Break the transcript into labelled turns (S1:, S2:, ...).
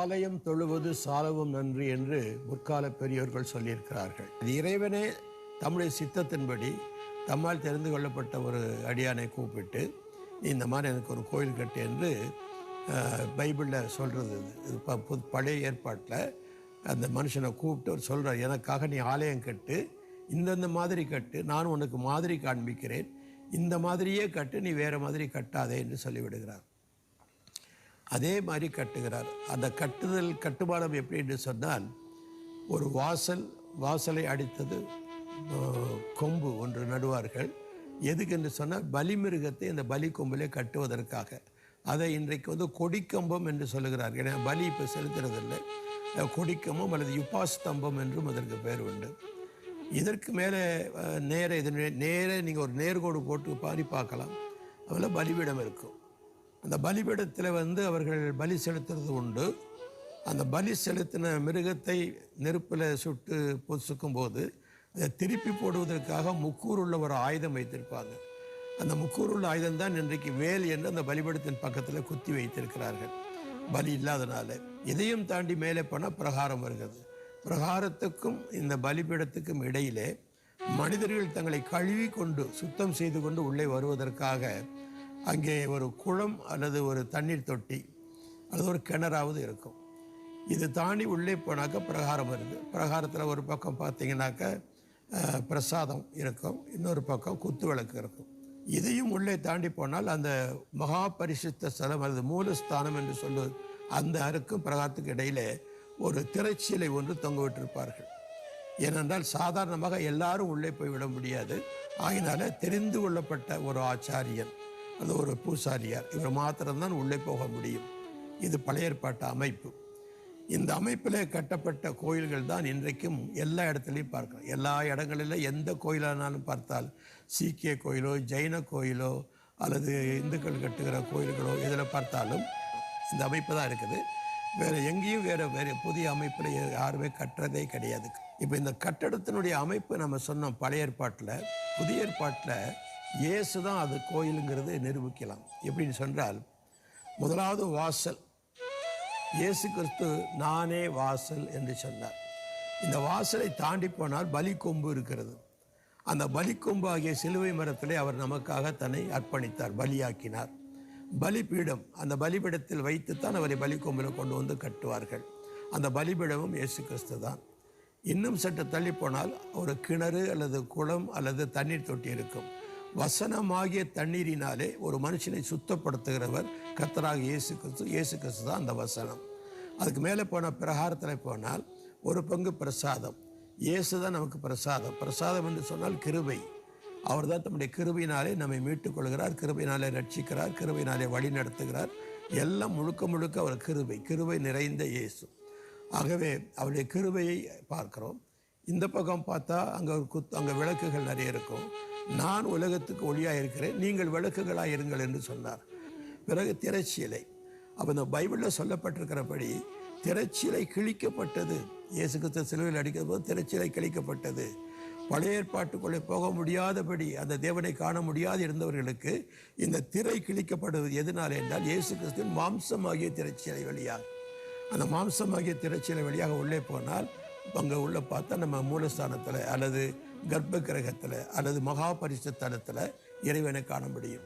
S1: ஆலயம் தொழுவது சாலவும் நன்றி என்று முற்கால பெரியோர்கள் சொல்லியிருக்கிறார்கள். இது இறைவனே தம்முடைய சித்தத்தின்படி தம்மால் தெரிந்து கொள்ளப்பட்ட ஒரு அடியானை கூப்பிட்டு நீ இந்த மாதிரி எனக்கு ஒரு கோயில் கட்டு என்று பைபிளில் சொல்கிறது இது. ப- புது- பழைய ஏற்பாட்டில் அந்த மனுஷனை கூப்பிட்டு அவர் சொல்கிறார் எனக்காக நீ ஆலயம் கட்டு இந்தந்த மாதிரி கட்டு நான் உனக்கு மாதிரி காண்பிக்கிறேன். இந்த மாதிரியே கட்டு நீ வேறு மாதிரி கட்டாதே என்று சொல்லிவிடுகிறார். அதே மாதிரி கட்டுகிறார். அந்த கட்டுதல் கட்டுமானம் எப்படி என்று சொன்னால் ஒரு வாசல் வாசலை அடித்தது கொம்பு ஒன்று நடுவார்கள். எதுக்கு என்று சொன்னால் பலிமிருகத்தை அந்த பலி கொம்பிலே கட்டுவதற்காக. அதை இன்றைக்கு வந்து கொடிக்கம்பம் என்று சொல்லுகிறார்கள். ஏன்னா பலி இப்போ செலுத்துறதில்லை. கொடிக்கம்பம் அல்லது யுபாஸ்தம்பம் என்றும் அதற்கு பேர் உண்டு. இதற்கு மேலே நேர இது நேர நீங்கள் ஒரு நேர்கோடு போட்டு பாரி பார்க்கலாம். அதில் பலிபீடம் இருக்கும். அந்த பலிபீடத்தில் வந்து அவர்கள் பலி செலுத்துறது உண்டு. அந்த பலி செலுத்தின மிருகத்தை நெருப்பில் சுட்டு பொசுக்கும் போது அதை திருப்பி போடுவதற்காக முக்கூருள்ள ஒரு ஆயுதம் வைத்திருப்பாங்க. அந்த முக்கூர் உள்ள ஆயுதம் தான் இன்றைக்கு வேல் என்று அந்த பலிபீடத்தின் பக்கத்தில் குத்தி வைத்திருக்கிறார்கள். பலி இல்லாதனால. இதையும் தாண்டி மேலே போனால் பிரகாரம் வருகிறது. பிரகாரத்துக்கும் இந்த பலிபீடத்துக்கும் இடையிலே மனிதர்கள் தங்களை கழுவி கொண்டு சுத்தம் செய்து கொண்டு உள்ளே வருவதற்காக அங்கே ஒரு குளம் அல்லது ஒரு தண்ணீர் தொட்டி அல்லது ஒரு கிணறாவது இருக்கும். இது தாண்டி உள்ளே போனாக்க பிரகாரம் வருது. பிரகாரத்தில் ஒரு பக்கம் பார்த்தீங்கன்னாக்க பிரசாதம் இருக்கும். இன்னொரு பக்கம் குத்து விளக்கு இருக்கும். இதையும் உள்ளே தாண்டி போனால் அந்த மகா பரிசுத்த ஸ்தலம் அல்லது மூலஸ்தானம் என்று சொல்லுவது அந்த அருக்கும் பிரகாரத்துக்கு இடையிலே ஒரு திரைச்சீலை ஒன்று தொங்க விட்டிருப்பார்கள். ஏனென்றால் சாதாரணமாக எல்லாரும் உள்ளே போய் விட முடியாது. ஆகினால தெரிந்து கொள்ளப்பட்ட ஒரு ஆச்சாரியன். அது ஒரு பூசாரியார். இவர் மாத்திரம்தான் உள்ளே போக முடியும். இது பழைய ஏற்பாட்டு அமைப்பு. இந்த அமைப்பில் கட்டப்பட்ட கோயில்கள் தான் இன்றைக்கும் எல்லா இடத்துலையும் பார்க்கலாம். எல்லா இடங்களிலும் எந்த கோயிலானாலும் பார்த்தால் சீக்கிய கோயிலோ ஜெயின கோயிலோ அல்லது இந்துக்கள் கட்டுகிற கோயில்களோ இதில் பார்த்தாலும் இந்த அமைப்பு தான் இருக்குது. வேறு எங்கேயும் வேறு வேறு புதிய அமைப்பில் யாருமே கட்டுறதே கிடையாது. இப்போ இந்த கட்டடத்தினுடைய அமைப்பு நம்ம சொன்னோம் பழைய ஏற்பாட்டில். புதிய ஏற்பாட்டில் இயேசு தான் அது கோயிலுங்கிறது நிரூபிக்கலாம். எப்படின்னு சொன்னால் முதலாவது வாசல். இயேசு கிறிஸ்து நானே வாசல் என்று சொன்னார். இந்த வாசலை தாண்டி போனால் பலி கொம்பு இருக்கிறது. அந்த பலி கொம்பு ஆகிய சிலுவை மரத்திலே அவர் நமக்காக தன்னை அர்ப்பணித்தார் பலியாக்கினார். பலிபீடம் அந்த பலிபீடத்தில் வைத்துத்தான் அவரை பலி கொம்பில் கொண்டு வந்து கட்டுவார்கள். அந்த பலிபீடமும் இயேசு கிறிஸ்து தான். இன்னும் சற்று தள்ளி போனால் ஒரு கிணறு அல்லது குளம் அல்லது தண்ணீர் தொட்டி இருக்கும். வசனமாகிய தண்ணீரினாலே ஒரு மனுஷனை சுத்தப்படுத்துகிறவர் கத்தராக இயேசு கிறிஸ்து. இயேசு கிறிஸ்து தான் அந்த வசனம். அதுக்கு மேலே போன பிரகாரத்தில் போனால் ஒரு பங்கு பிரசாதம். இயேசு தான் நமக்கு பிரசாதம். பிரசாதம் என்று சொன்னால் கிருபை. அவர் தான் தம்முடைய கிருபையினாலே நம்மை மீட்டுக் கொள்கிறார் கிருபையினாலே ரட்சிக்கிறார் கிருபையினாலே வழி நடத்துகிறார். எல்லாம் முழுக்க முழுக்க அவர் கிருபை கிருபை நிறைந்த இயேசு. ஆகவே அவருடைய கிருபையை பார்க்கிறோம். இந்த பக்கம் பார்த்தா அங்கே ஒரு குத் அங்கே விளக்குகள் நிறைய இருக்கும். நான் உலகத்துக்கு ஒளியாக இருக்கிறேன் நீங்கள் விளக்குகளாக இருங்கள் என்று சொன்னார். பிறகு திரைச்சீலை. அப்போ இந்த பைபிளில் சொல்லப்பட்டிருக்கிறபடி திரைச்சீலை கிழிக்கப்பட்டது. இயேசு கிறிஸ்து சிலுவையில் அடிக்கிற போது திரைச்சீலை கிழிக்கப்பட்டது. பழைய ஏற்பாட்டுக்குள்ளே போக முடியாதபடி அந்த தேவனை காண முடியாது இருந்தவர்களுக்கு இந்த திரை கிழிக்கப்படுவது எதனால் என்றால் இயேசு கிறிஸ்துவின் மாம்சமாகிய திரைச்சீலை வழியாக. அந்த மாம்சமாகிய திரைச்சீலை வழியாக உள்ளே போனால் அங்கே உள்ள பார்த்தா நம்ம மூலஸ்தானத்தில் அல்லது கர்ப்ப கிரகத்தில் அல்லது மகா பரிசுத்தலத்தில் இறைவனை காண முடியும்.